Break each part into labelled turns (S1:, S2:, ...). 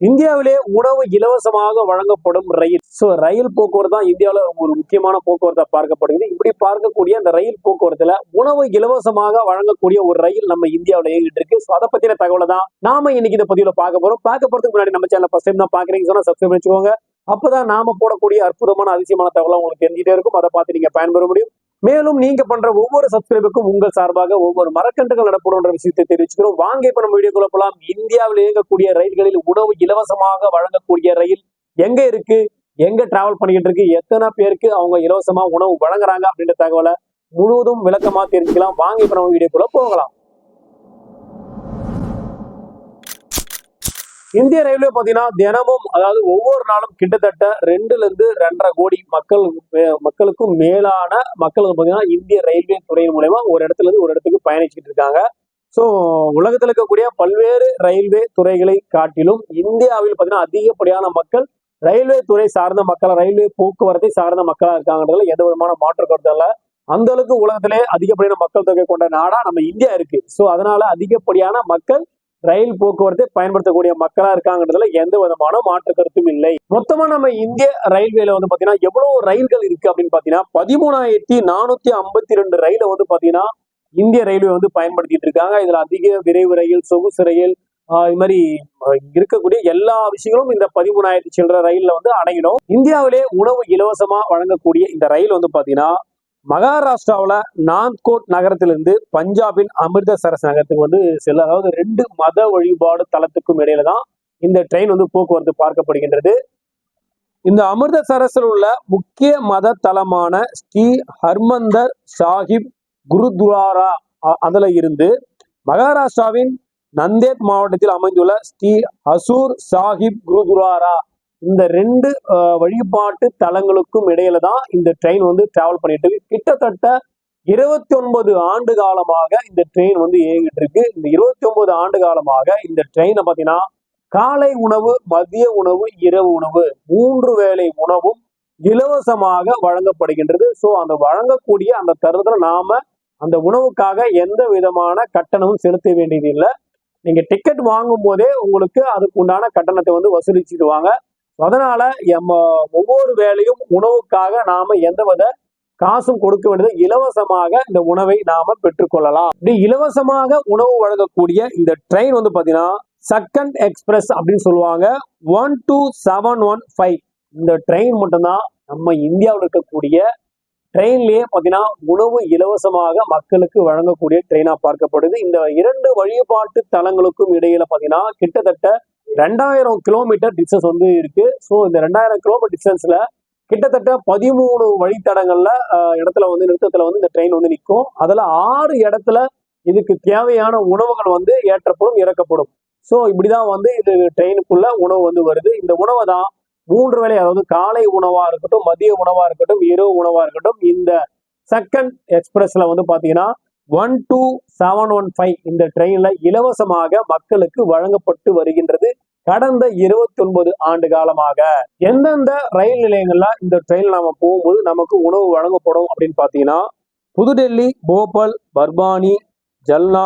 S1: இந்தியாவிலே உணவு இலவசமாக வழங்கப்படும் ரயில். ஸோ ரயில் போக்குவரத்து தான் இந்தியாவில் ஒரு முக்கியமான போக்குவரத்தை பார்க்கப்படுகிறது. இப்படி பார்க்கக்கூடிய அந்த ரயில் போக்குவரத்துல உணவு இலவசமாக வழங்கக்கூடிய ஒரு ரயில் நம்ம இந்தியாவில் இயங்கிட்டு இருக்கு. ஸோ அதை பத்தின தகவலை தான் நாம இன்னைக்கு இந்த பதிவில் பார்க்க போறோம். பார்க்க போறதுக்கு முன்னாடி நம்ம சேனல் ஃபர்ஸ்ட் டைம் தான் பாக்குறீங்க சொன்னா சப்ஸ்கிரைப் வச்சுக்கோங்க அப்பதான் நாம போடக்கூடிய அற்புதமான அதிசயமான தகவலை உங்களுக்கு தெரிஞ்சுட்டே இருக்கும். அதை பார்த்து நீங்க பயன்பெற முடியும். மேலும் நீங்க பண்ற ஒவ்வொரு சப்ஸ்கிரைபுக்கும் உங்கள் சார்பாக ஒவ்வொரு மரக்கன்றுகள் நடப்படுன்ற விஷயத்தை தெரிவிச்சுக்கிறோம். வாங்க இப்ப நம்ம வீடியோக்குள்ள போலாம். இந்தியாவில் இயங்கக்கூடிய ரயில்களில் உணவு இலவசமாக வழங்கக்கூடிய ரயில் எங்க இருக்கு? எங்க டிராவல் பண்ணிக்கிட்டு இருக்கு? எத்தனை பேருக்கு அவங்க இலவசமா உணவு வழங்குறாங்க? அப்படின்ற தகவலை முழுவதும் விளக்கமா தெரிஞ்சுக்கலாம். வாங்க இப்ப நம்ம வீடியோக்குள்ள போகலாம். இந்திய ரயில்வே பார்த்தீங்கன்னா தினமும் அதாவது ஒவ்வொரு நாளும் கிட்டத்தட்ட ரெண்டுல இருந்து ரெண்டரை கோடி மக்கள் மே- மக்களுக்கும் மேலான மக்களுக்கு பார்த்தீங்கன்னா இந்திய ரயில்வே துறையின் மூலயமா ஒரு இடத்துல இருந்து ஒரு இடத்துக்கு பயணிச்சுட்டு இருக்காங்க. ஸோ உலகத்தில் இருக்கக்கூடிய பல்வேறு ரயில்வே துறைகளை காட்டிலும் இந்தியாவில் பார்த்தீங்கன்னா அதிகப்படியான மக்கள் ரயில்வே துறை சார்ந்த மக்கள் ரயில்வே போக்குவரத்தை சார்ந்த மக்களா இருக்காங்கன்றதுல எந்த விதமான மாற்று கருத்து இல்லை. அந்த அளவுக்கு உலகத்திலே அதிகப்படியான மக்கள் தொகை கொண்ட நாடா நம்ம இந்தியா இருக்கு. ஸோ அதனால அதிகப்படியான மக்கள் ரயில் போக்குவரத்தை பயன்படுத்தக்கூடிய மக்களா இருக்காங்கன்றதுல எந்த விதமான மாற்று கருத்தும் இல்லை. மொத்தமா நம்ம இந்திய ரயில்வேல வந்து பாத்தீங்கன்னா எவ்வளவு ரயில்கள் இருக்கு அப்படின்னு பாத்தீங்கன்னா பதிமூணாயிரத்தி நானூத்தி ஐம்பத்தி ரெண்டு ரயிலை வந்து பாத்தீங்கன்னா இந்திய ரயில்வே வந்து பயன்படுத்திட்டு இருக்காங்க. இதுல அதிக விரைவு ரயில் சொகுசு ரயில் இது மாதிரி இருக்கக்கூடிய எல்லா விஷயங்களும் இந்த பதிமூணாயிரத்தி சில்லற ரயில்ல வந்து அடையணும் இந்தியாவிலே உணவு இலவசமா வழங்கக்கூடிய இந்த ரயில் வந்து பாத்தீங்கன்னா மகாராஷ்டிராவில் நாந்த்கோட் நகரத்திலிருந்து பஞ்சாபின் அமிர்தசரஸ் நகரத்துக்கு வந்து செல்ல அதாவது ரெண்டு மத வழிபாடு தளத்துக்கும் இடையில தான் இந்த ட்ரெயின் வந்து போக்குவரத்து பார்க்கப்படுகின்றது. இந்த அமிர்தசரஸில் உள்ள முக்கிய மத தலமான ஸ்ரீ ஹர்மந்தர் சாஹிப் குருத்வாரா அதில் இருந்து மகாராஷ்டிராவின் நந்தேத் மாவட்டத்தில் அமைந்துள்ள ஸ்ரீ ஹசூர் சாஹிப் குருத்வாரா இந்த ரெண்டு வழிபாட்டு தலங்களுக்கும் இடையில தான் இந்த ட்ரெயின் வந்து டிராவல் பண்ணிட்டு இருக்கு. கிட்டத்தட்ட இருபத்தி ஒன்பது ஆண்டு காலமாக இந்த ட்ரெயின் வந்து இயங்கிட்டு இருக்கு. இந்த இருபத்தி ஒன்பது ஆண்டு காலமாக இந்த ட்ரெயினை பார்த்தீங்கன்னா காலை உணவு மதிய உணவு இரவு உணவு மூன்று வேளை உணவும் இலவசமாக வழங்கப்படுகின்றது. ஸோ அந்த வழங்கக்கூடிய அந்த தருணத்துல நாம அந்த உணவுக்காக எந்த விதமான கட்டணமும் செலுத்த வேண்டியதில்லை நீங்க டிக்கெட் வாங்கும் போதே உங்களுக்கு அதுக்கு உண்டான கட்டணத்தை வந்து வசூலிச்சுடுவாங்க. அதனால நம்ம ஒவ்வொரு வேலையும் உணவுக்காக நாம எந்தவித காசும் கொடுக்க வேண்டியது இலவசமாக இந்த உணவை நாம பெற்றுக்கொள்ளலாம். இப்படி இலவசமாக உணவு வழங்கக்கூடிய இந்த ட்ரெயின் வந்து பாத்தீங்கன்னா செகண்ட் எக்ஸ்பிரஸ் அப்படின்னு சொல்லுவாங்க. One two seven one five இந்த ட்ரெயின் மட்டும்தான் நம்ம இந்தியாவில் இருக்கக்கூடிய ட்ரெயின்லயே பாத்தீங்கன்னா உணவு இலவசமாக மக்களுக்கு வழங்கக்கூடிய ட்ரெயினா பார்க்கப்படுது. இந்த இரண்டு வழிபாட்டு தலங்களுக்கும் இடையில பாத்தீங்கன்னா கிட்டத்தட்ட ரெண்டாயிரம் கிலோமீட்டர் டிஸ்டன்ஸ் வந்து இருக்கு. ஸோ இந்த ரெண்டாயிரம் கிலோமீட்டர் டிஸ்டன்ஸ்ல கிட்டத்தட்ட பதிமூணு வழித்தடங்கள்ல இடத்துல வந்து நிறுத்தத்துல வந்து இந்த ட்ரெயின் வந்து நிற்கும் அதுல ஆறு இடத்துல இதுக்கு தேவையான உணவுகள் வந்து ஏற்றப்படும் இறக்கப்படும். ஸோ இப்படிதான் வந்து இது ட்ரெயினுக்குள்ள உணவு வந்து வருது. இந்த உணவை தான் மூன்று வேளை அதாவது காலை உணவா இருக்கட்டும் மதிய உணவா இருக்கட்டும் இரவு உணவா இருக்கட்டும் இந்த செகண்ட் எக்ஸ்பிரஸ்ல வந்து பாத்தீங்கன்னா one two seven one five இந்த ட்ரெயின்ல இலவசமாக மக்களுக்கு வழங்கப்பட்டு வருகின்றது. கடந்த இருபத்தி ஒன்பது ஆண்டு காலமாக எந்தெந்த ரயில் நிலையங்கள்ல இந்த ட்ரெயின் நாம போகும்போது நமக்கு உணவு வழங்கப்படும் அப்படின்னு பாத்தீங்கன்னா புதுடெல்லி போபால் பர்பானி ஜல்னா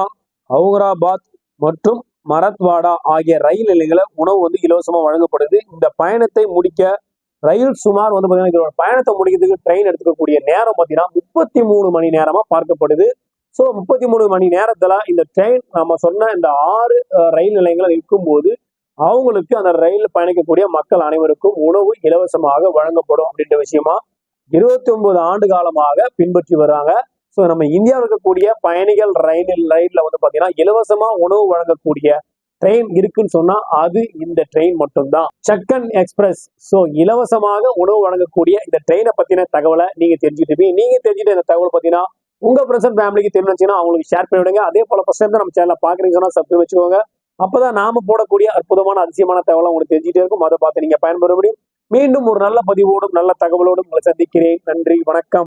S1: ஹவுராபாத் மற்றும் மரத்வாடா ஆகிய ரயில் நிலையங்கள உணவு வந்து இலவசமா வழங்கப்படுது. இந்த பயணத்தை முடிக்க ரயில் சுமார் வந்து பாத்தீங்கன்னா இதோட பயணத்தை முடிக்கிறதுக்கு ட்ரெயின் எடுத்துக்கக்கூடிய நேரம் பாத்தீங்கன்னா முப்பத்தி மூணு மணி நேரமா பார்க்கப்படுது. ஸோ முப்பத்தி மூணு மணி நேரத்துல இந்த ட்ரெயின் நம்ம சொன்ன இந்த ஆறு ரயில் நிலையங்களை நிற்கும்போது அவங்களுக்கு அந்த ரயில் பயணிக்கக்கூடிய மக்கள் அனைவருக்கும் உணவு இலவசமாக வழங்கப்படும் அப்படின்ற விஷயமா இருபத்தி ஒன்பது ஆண்டு காலமாக பின்பற்றி வர்றாங்க. ஸோ நம்ம இந்தியாவில் இருக்கக்கூடிய பயணிகள் ரயிலில் ரயிலில் வந்து பாத்தீங்கன்னா இலவசமா உணவு வழங்கக்கூடிய ட்ரெயின் இருக்குன்னு சொன்னா அது இந்த ட்ரெயின் மட்டும்தான். சக்கன் எக்ஸ்பிரஸ் ஸோ இலவசமாக உணவு வழங்கக்கூடிய இந்த ட்ரெயினை பத்தின தகவலை நீங்க தெரிஞ்சுட்டு இருப்பீங்க. நீங்க தெரிஞ்சுட்டு இந்த தகவல் பார்த்தீங்கன்னா உங்க அண்ட் ஃபேமிலிக்கு தெரிஞ்சுன்னா அவங்களுக்கு ஷேர் பண்ணி விடுங்க அதே போல ஃபர்ஸ்ட் டைம் நம்ம சேனலை பாக்குறீங்க சொன்னா சப்ஸ்கிரைப் வச்சுக்கோங்க. அப்பதான் நாம போடக்கூடிய அற்புதமான அதிசயமான தகவலாம் உங்களுக்கு தெரிஞ்சுட்டே இருக்கும். அதை பார்த்து நீங்க பயன்பெற முடியும். மீண்டும் ஒரு நல்ல பதிவோடும் நல்ல தகவலோடும் உங்களை சந்திக்கிறேன். நன்றி வணக்கம்.